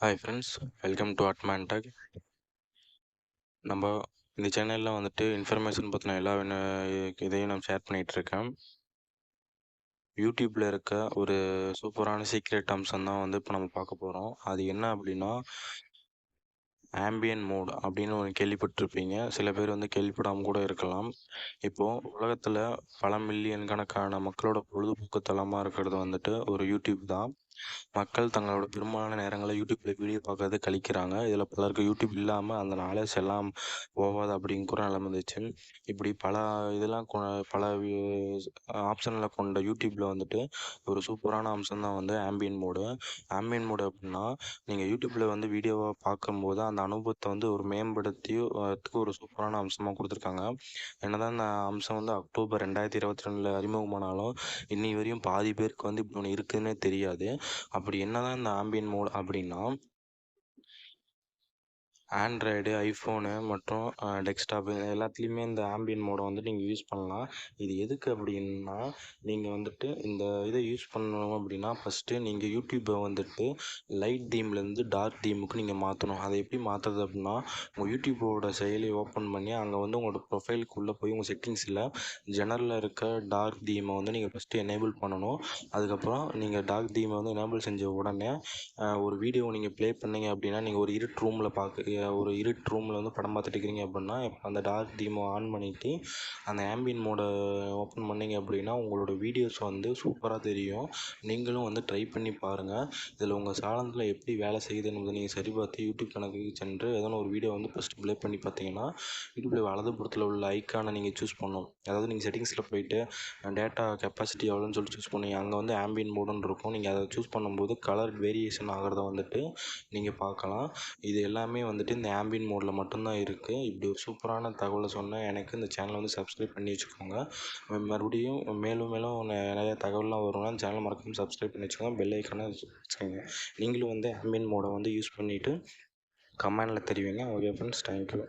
Hi friends welcome to Atman tech நம்ம இந்த சேனலில் வந்துட்டு இன்ஃபர்மேஷன் பற்றின எல்லா இதையும் நான் ஷேர் பண்ணிகிட்ருக்கேன் யூடியூப்பில் இருக்க ஒரு சூப்பரான சீக்ரெட் அம்சம் தான் வந்து இப்போ நம்ம பார்க்க போகிறோம் அது என்ன அப்படின்னா ஆம்பியன் மோட் அப்படின்னு ஒன்று கேள்விப்பட்டிருப்பீங்க. சில பேர் வந்து கேள்விப்படாமல் கூட இருக்கலாம். இப்போது உலகத்தில் பல மில்லியன் கணக்கான மக்களோட பொழுதுபோக்கு தளமாக இருக்கிறது வந்துட்டு ஒரு யூடியூப் தான். மக்கள் தங்களோட பெரும்பாலான நேரங்களை யூடியூப்பில் வீடியோ பார்க்கறது கழிக்கிறாங்க. இதில் பலருக்கு யூடியூப் இல்லாமல் அந்த நாளே செல்லாம் போகாது அப்படிங்கிற நிலம இருந்துச்சு. இப்படி பல இதெல்லாம் கொ பல ஆப்ஷனில் கொண்ட யூடியூப்பில் வந்துட்டு ஒரு சூப்பரான அம்சம் தான் வந்து ஆம்பியன் மோடு ஆம்பியன் மோடு அப்படின்னா நீங்கள் யூடியூப்பில் வந்து வீடியோவாக பார்க்கும்போது அந்த அனுபவத்தை வந்து ஒரு மேம்படுத்தி அதுக்கு ஒரு சூப்பரான அம்சமாக கொடுத்துருக்காங்க. என்னதான் இந்த அம்சம் வந்து அக்டோபர் ரெண்டாயிரத்தி இருபத்தி ரெண்டில் அறிமுகமானாலும் இன்னி வரையும் பாதி பேருக்கு வந்து இப்படி ஒன்று இருக்குதுன்னே தெரியாது. அப்படி என்னதான் இந்த ஆம்பியன் மோடு அப்படின்னா ஆண்ட்ராய்டு ஐஃபோனு மற்றும் டெஸ்க்டாப்பு எல்லாத்துலேயுமே இந்த ஆம்பியன் மோடை வந்து நீங்கள் யூஸ் பண்ணலாம். இது எதுக்கு அப்படின்னா நீங்கள் வந்துட்டு இந்த இதை யூஸ் பண்ணணும் அப்படின்னா ஃபஸ்ட்டு நீங்கள் யூடியூப்பை வந்துட்டு லைட் தீம்லேருந்து டார்க் தீமுக்கு நீங்கள் மாற்றணும் அதை எப்படி மாற்றுறது அப்படின்னா உங்கள் யூடியூப்போட செயலியை ஓப்பன் பண்ணி அங்கே வந்து உங்களோட ப்ரொஃபைலுக்குள்ளே போய் உங்கள் செட்டிங்ஸில் ஜெனரலில் இருக்க டார்க் தீமை வந்து நீங்கள் ஃபஸ்ட்டு எனேபிள் பண்ணணும். அதுக்கப்புறம் நீங்கள் டார்க் தீமை வந்து எனேபிள் செஞ்ச உடனே ஒரு வீடியோ நீங்கள் ப்ளே பண்ணீங்க அப்படின்னா நீங்கள் ஒரு இருட்டு ரூமில் பார்க்க ஒரு இருட்டு ரூமில் வந்து படம் பார்த்துட்டு இருக்கிறீங்க அப்படின்னா இப்போ அந்த டார்க் தீமை ஆன் பண்ணிவிட்டு அந்த ஆம்பியன் மோடை ஓப்பன் பண்ணிங்க அப்படின்னா உங்களோட வீடியோஸ் வந்து சூப்பராக தெரியும். நீங்களும் வந்து ட்ரை பண்ணி பாருங்கள் இதில் உங்கள் சாதனத்தில் எப்படி வேலை செய்யுது என்பதை நீங்கள் சரி பார்த்து யூடியூப் கணக்குக்கு சென்று ஏதோ ஒரு வீடியோ வந்து ஃபஸ்ட்டு ப்ளே பண்ணி பார்த்தீங்கன்னா யூடியூப்பில் வலதுபுறத்தில் உள்ள ஐக்கானை நீங்கள் சூஸ் பண்ணணும். அதாவது நீங்கள் செட்டிங்ஸில் போயிட்டு டேட்டா கெப்பாசிட்டி எவ்வளோன்னு சொல்லி சூஸ் பண்ணி அங்கே வந்து ஆம்பியன் மோடுன்னு இருக்கும். நீங்கள் அதை சூஸ் பண்ணும்போது கலர் வேரியேஷன் ஆகிறத வந்துட்டு நீங்கள் பார்க்கலாம். இது எல்லாமே வந்துட்டு இந்த ஆம்பியன் மோடில் மட்டும்தான் இருக்குது இப்படி ஒரு சூப்பரான தகவலை சொன்ன எனக்கு இந்த சேனலை வந்து சப்ஸ்கிரைப் பண்ணி வச்சுக்கோங்க. மறுபடியும் மேலும் மேலும் நிறையா நிறைய தகவல்லாம் வரும்னா அந்த சேனலை மறக்காமல் சப்ஸ்கிரைப் பண்ணி வச்சுக்கோங்க. பெல் ஐக்கானை வச்சுக்கோங்க. நீங்களும் வந்து ஆம்பியன் மோடை வந்து யூஸ் பண்ணிவிட்டு கமெண்டில் தெரிவிங்க. Okay friends thank you